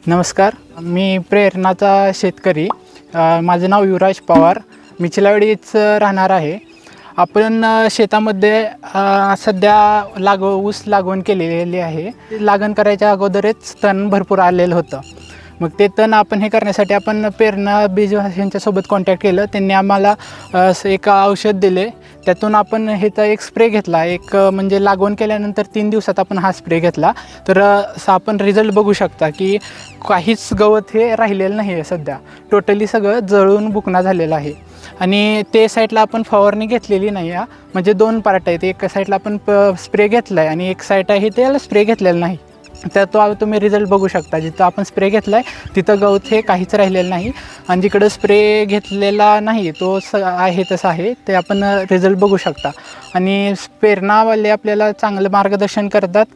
नमस्कार. मी प्रेरणाचा शेतकरी. माझं नाव युवराज पवार. मी चिलावडीच राहणार आहे. आपण शेतामध्ये सध्या लागव ऊस लागवण केलेली आहे. लागण करायच्या अगोदरच तण भरपूर आलेलं होतं. मग ते तण आपण हे करण्यासाठी आपण पेरणा बीज यांच्यासोबत कॉन्टॅक्ट केलं. त्यांनी आम्हाला एक औषध दिले. त्यातून आपण ह्याचा एक स्प्रे घेतला. एक म्हणजे लागवण केल्यानंतर तीन दिवसात आपण हा स्प्रे घेतला. तर आपण रिझल्ट बघू शकता की काहीच गवत हे राहिलेलं नाही आहे सध्या. टोटली सगळं जळून बुकना झालेलं आहे. आणि ते साईडला आपण फवारणी घेतलेली नाही आहे. म्हणजे दोन पार्ट आहेत. एका साईडला आपण स्प्रे घेतला आहे आणि एक साईड आहे त्याला स्प्रे घेतलेला नाही. तर तो तुम्ही रिझल्ट बघू शकता. जिथं आपण स्प्रे घेतला आहे तिथं गवत हे काहीच राहिलेलं नाही. आणि जिकडं स्प्रे घेतलेला नाही तो स आहे तसं आहे ते आपण रिझल्ट बघू शकता. आणि प्रेरणावाले आपल्याला चांगलं मार्गदर्शन करतात.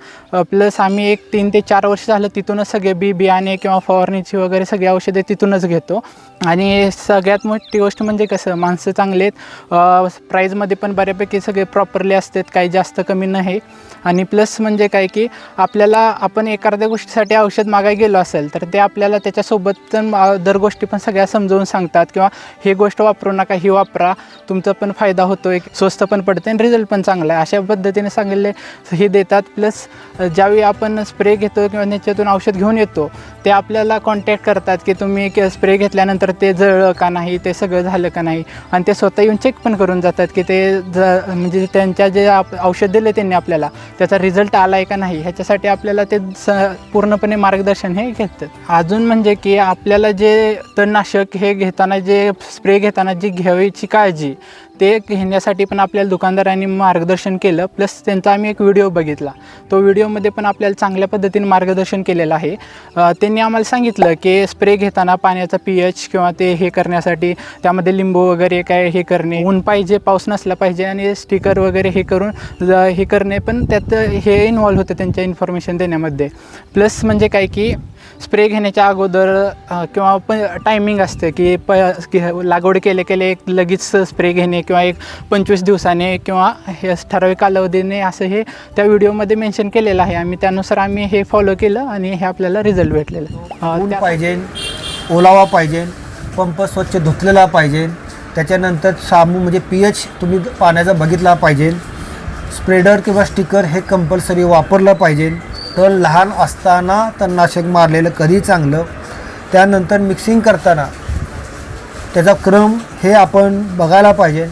प्लस आम्ही एक तीन ते चार वर्ष झालं तिथूनच सगळे बी बियाणे किंवा फवारणीची वगैरे सगळी औषधे तिथूनच घेतो. आणि सगळ्यात मोठी गोष्ट म्हणजे कसं माणसं चांगले आहेत. प्राईजमध्ये पण बऱ्यापैकी सगळे प्रॉपरली असतात काही जास्त कमी नाही. आणि प्लस म्हणजे काय की आपल्याला आपण एखाद्या गोष्टीसाठी औषध मागायला गेलो असेल तर ते आपल्याला त्याच्यासोबत पण दर गोष्टी पण सगळ्या समजावून सांगतात किंवा ही गोष्ट वापरू नका ही वापरा तुमचा पण फायदा होतो एक स्वस्त पण पडते आणि रिझल्ट पण चांगला आहे. अशा पद्धतीने सांगितले हे देतात. प्लस ज्यावेळी आपण स्प्रे घेतो किंवा त्याच्यातून औषध घेऊन येतो ते आपल्याला कॉन्टॅक्ट करतात की तुम्ही स्प्रे घेतल्यानंतर ते जळलं का नाही ते सगळं झालं का नाही? आणि ते स्वतः येऊन चेक पण करून जातात की ते ज म्हणजे त्यांच्या जे आप औषध दिले त्यांनी आपल्याला त्याचा रिझल्ट आला आहे का नाही? ह्याच्यासाठी आपल्याला ते स पूर्णपणे मार्गदर्शन हे घेतात. अजून म्हणजे की आपल्याला जे तणनाशक हे घेताना जे स्प्रे घेताना जी घ्यावीची काळजी ते घेण्यासाठी पण आपल्याला दुकानदारांनी मार्गदर्शन केलं. प्लस त्यांचा आम्ही एक व्हिडिओ बघितला. तो व्हिडिओमध्ये पण आपल्याला चांगल्या पद्धतीने मार्गदर्शन केलेलं आहे. त्यांनी त्यांनी आम्हाला सांगितलं की स्प्रे घेताना पाण्याचा पी एच किंवा ते हे करण्यासाठी त्यामध्ये लिंबू वगैरे काय हे करणे ऊन पाहिजे पाऊस नसला पाहिजे आणि स्टिकर वगैरे हे करून हे करणे. पण त्यात हे इन्व्हॉल्व होतं त्यांच्या इन्फॉर्मेशन देण्यामध्ये. प्लस म्हणजे काय की स्प्रे घेण्याच्या अगोदर किंवा पण टायमिंग असतं की प की लागवड केले केले एक लगेच स्प्रे घेणे किंवा एक पंचवीस दिवसाने किंवा हे ठराविक कालावधीने असं हे त्या व्हिडिओमध्ये मेन्शन केलेलं आहे. आम्ही त्यानुसार आम्ही हे फॉलो केलं आणि हे आपल्याला रिझल्ट भेटलेलं. पाहिजे ओलावा पाहिजे पंप स्वच्छ धुतलेला पाहिजे त्याच्यानंतर सामू म्हणजे पी एच तुम्ही पाण्याचा बघितला पाहिजे स्प्रेडर किंवा स्टिकर हे कंपल्सरी वापरलं पाहिजे. तर लहान असताना तणनाशक मारलेलं कधी चांगलं. त्यानंतर मिक्सिंग करताना त्याचा क्रम हे आपण बघायला पाहिजे.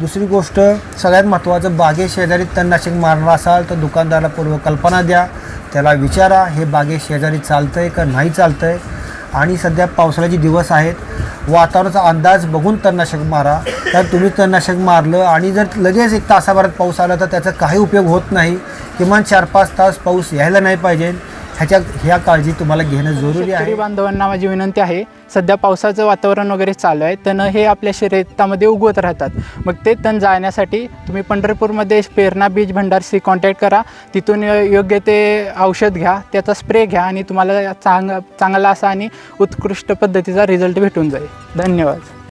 दुसरी गोष्ट सगळ्यात महत्त्वाचं बागे शेजारी तणनाशक मारणार असाल तर दुकानदाराला पूर्व कल्पना द्या. त्याला विचारा हे बागे शेजारी चालतं आहे का नाही चालतं आहे आणि सध्या पावसाळ्याचे दिवस आहेत. वातावरणाचा अंदाज बघून तणनाशक मारा. तर तुम्ही तणनाशक मारलं आणि जर लगेच एक तासाभरात पाऊस आला तर त्याचा काही उपयोग होत नाही. किमान चार पाच तास पाऊस यायला नाही पाहिजे. ह्याच्या ह्या काळजी तुम्हाला घेणं जरुरी आहे. शेतकरी बांधवांना माझी विनंती आहे सध्या पावसाचं वातावरण वगैरे चालू आहे तण हे आपल्या शरीरामध्ये उगवत राहतात. मग ते तण जाळण्यासाठी तुम्ही पंढरपूरमध्ये पेरणा बीज भंडारशी कॉन्टॅक्ट करा. तिथून योग्य ते औषध घ्या त्याचा स्प्रे घ्या आणि तुम्हाला चांग चांगला असा आणि उत्कृष्ट पद्धतीचा रिझल्ट भेटून जाईल. धन्यवाद.